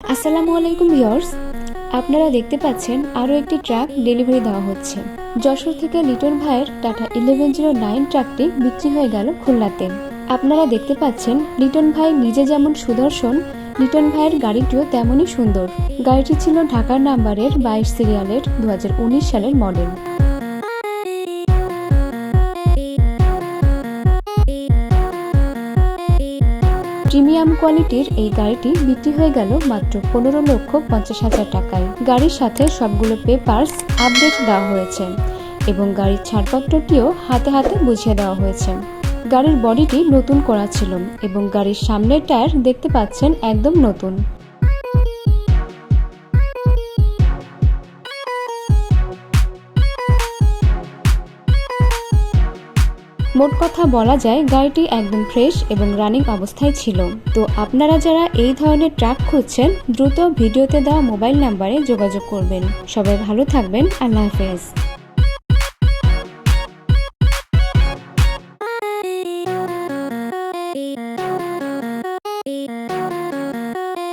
আসসালামু আলাইকুম ভিউয়ার্স। আপনারা দেখতে পাচ্ছেন আরও একটি ট্রাক ডেলিভারি দেওয়া হচ্ছে। যশোর থেকে লিটন ভাইয়ের টাটা ইলেভেন জিরো নাইন ট্রাকটি বিক্রি হয়ে গেল খুলনাতে। আপনারা দেখতে পাচ্ছেন লিটন ভাই নিজে যেমন সুদর্শন লিটন ভাইয়ের গাড়িটিও তেমনই সুন্দর। গাড়িটি ছিল ঢাকার নাম্বারের বাইশ সিরিয়ালের দু হাজার উনিশ সালের মডেল প্রিমিয়াম কোয়ালিটির এই গাড়িটি বিক্রি হয়ে গেল মাত্র পনেরো লক্ষ পঞ্চাশ হাজার টাকায়। গাড়ির সাথে সবগুলো পেপারস আপডেট দেওয়া হয়েছে এবং গাড়ির ছাড়পত্রটিও হাতে হাতে বুঝিয়ে দেওয়া হয়েছে। গাড়ির বডিটি নতুন করা ছিল এবং গাড়ির সামনের টায়ার দেখতে পাচ্ছেন একদম নতুন। মোট কথা বলা যায়, গাড়িটি একদম ফ্রেশ এবং রানিং অবস্থায় ছিল। তো আপনারা যারা এই ধরনের ট্রাক খুঁজছেন, দ্রুত ভিডিওতে দেওয়া মোবাইল নাম্বারে যোগাযোগ করবেন। সবাই ভালো থাকবেন, আল্লাহ হাফেজ।